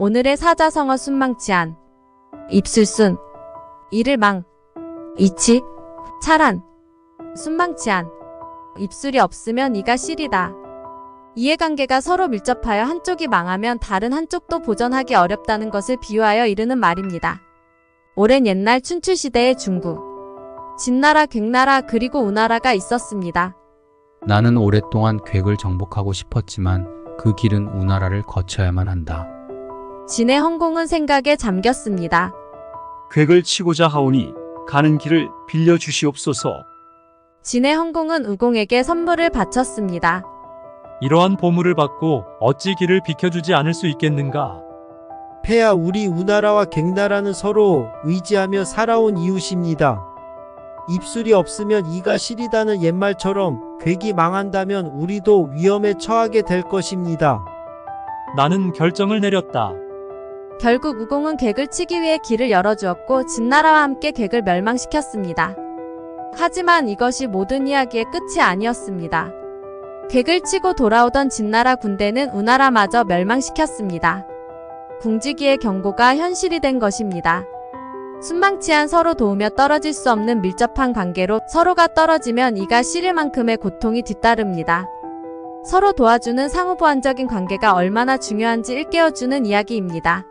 오늘의 사자성어 순망치한 입술순 이를 망 이치 차란 순망치한 입술이 없으면 이가 시리다. 이해관계가 서로 밀접하여 한쪽이 망하면 다른 한쪽도 보전하기 어렵다는 것을 비유하여 이르는 말입니다. 오랜 옛날 춘추시대의 중국 진나라, 괭나라 그리고 우나라가 있었습니다. 나는 오랫동안 객을 정복하고 싶었지만 그 길은 우나라를 거쳐야만 한다. 진의 허공은 생각에 잠겼습니다. 객을 치고자 하오니 가는 길을 빌려 주시옵소서. 진의 허공은 우공에게 선물을 바쳤습니다. 이러한 보물을 받고 어찌 길을 비켜주지 않을 수 있겠는가? 폐하 우리 우나라와 갱나라는 서로 의지하며 살아온 이웃입니다. 입술이 없으면 이가 시리다는 옛말처럼 괴기 망한다면 우리도 위험에 처하게 될 것입니다. 나는 결정을 내렸다. 결국 우공은 객을 치기 위해 길을 열어주었고 진나라와 함께 객을 멸망시켰습니다. 하지만 이것이 모든 이야기의 끝이 아니었습니다. 객을 치고 돌아오던 진나라 군대는 우나라마저 멸망시켰습니다. 궁지기의 경고가 현실이 된 것입니다. 순망치한 서로 도우며 떨어질 수 없는 밀접한 관계로 서로가 떨어지면 이가 시릴 만큼의 고통이 뒤따릅니다. 서로 도와주는 상호보완적인 관계가 얼마나 중요한지 일깨워주는 이야기입니다.